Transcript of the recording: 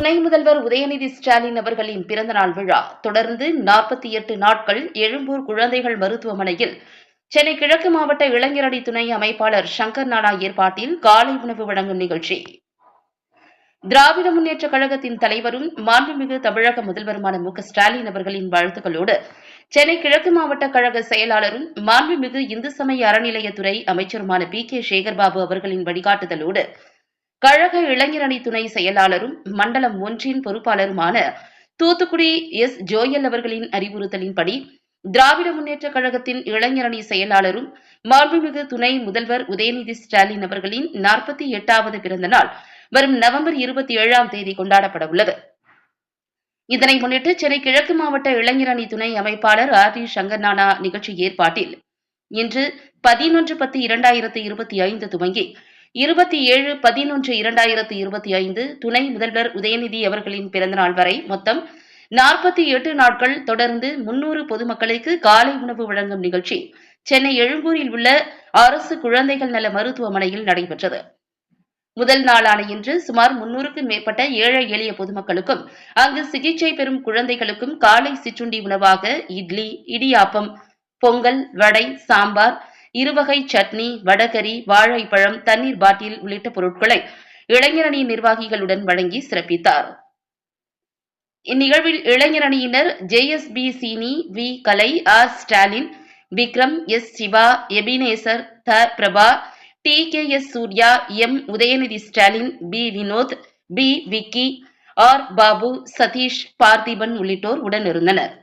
துணை முதல்வர் உதயநிதி ஸ்டாலின் அவர்களின் பிறந்தநாள் விழா. தொடர்ந்து நாற்பத்தி எட்டு நாட்கள் எழும்பூர் குழந்தைகள் மருத்துவமனையில். சென்னை கிழக்கு மாவட்ட இளைஞரணி துணை அமைப்பாளர் சங்கர் நாடா ஏற்பாட்டில் காலை உணவு வழங்கும் நிகழ்ச்சி. திராவிட முன்னேற்ற கழகத்தின் தலைவரும் மாண்புமிகு தமிழக முதல்வருமான மு ஸ்டாலின் அவர்களின் வாழ்த்துக்களோடு சென்னை கிழக்கு மாவட்ட கழக செயலாளரும் மாண்புமிகு இந்து சமய அறநிலையத்துறை அமைச்சருமான பி கே சேகர்பாபு அவர்களின் வழிகாட்டுதலோடு கழக இளைஞரணி துணை செயலாளரும் மண்டலம் ஒன்றின் பொறுப்பாளருமான தூத்துக்குடி எஸ். ஜோயல் அவர்களின் அறிவுறுத்தலின்படி திராவிட முன்னேற்ற கழகத்தின் இளைஞரணி செயலாளரும் மாண்புமிகு துணை முதல்வர் உதயநிதி ஸ்டாலின் அவர்களின் நாற்பத்தி எட்டாவது பிறந்த நாள் வரும் நவம்பர் இருபத்தி ஏழாம் தேதி கொண்டாடப்பட உள்ளது இதனை முன்னிட்டு சென்னை கிழக்கு மாவட்ட இளைஞரணி துணை அமைப்பாளர் ஆர். டி சங்கர்நானா நிகழ்ச்சி ஏற்பாட்டில் இன்று பதினொன்று பத்து இரண்டாயிரத்தி இருபத்தி ஐந்து துவங்கி இருபத்தி ஏழு பதினொன்று இரண்டாயிரத்து இருபத்தி ஐந்து துணை முதல்வர் உதயநிதி அவர்களின் பிறந்தநாள் வரை மொத்தம் நாற்பத்தி எட்டு நாட்கள் தொடர்ந்து முன்னூறு பொதுமக்களுக்கு காலை உணவு வழங்கும் நிகழ்ச்சி சென்னை எழும்பூரில் உள்ள அரசு குழந்தைகள் நல மருத்துவமனையில் நடைபெற்றது. முதல் நாளான இன்று சுமார் முன்னூறுக்கும் மேற்பட்ட ஏழை எளிய பொதுமக்களுக்கும் அங்கு சிகிச்சை பெறும் குழந்தைகளுக்கும் காலை சிற்றுண்டி உணவாக இட்லி இடியாப்பம் பொங்கல் வடை சாம்பார் இருவகை சட்னி வடகரி வாழைப்பழம் தண்ணீர் பாட்டில் உள்ளிட்ட பொருட்களை இளைஞரணி நிர்வாகிகளுடன் வழங்கி சிறப்பித்தார். இந்நிகழ்வில் இளைஞரணியினர் JSP Seeni V. Kalai R. Stalin Vikram S. Siva Ebenezer த. Prabha T. K. S. Surya M. Udhayanidhi Stalin P. Vinoth P. Vicky R. Babu Sathish Parthiban உள்ளிட்டோர் உடனிருந்தனர்.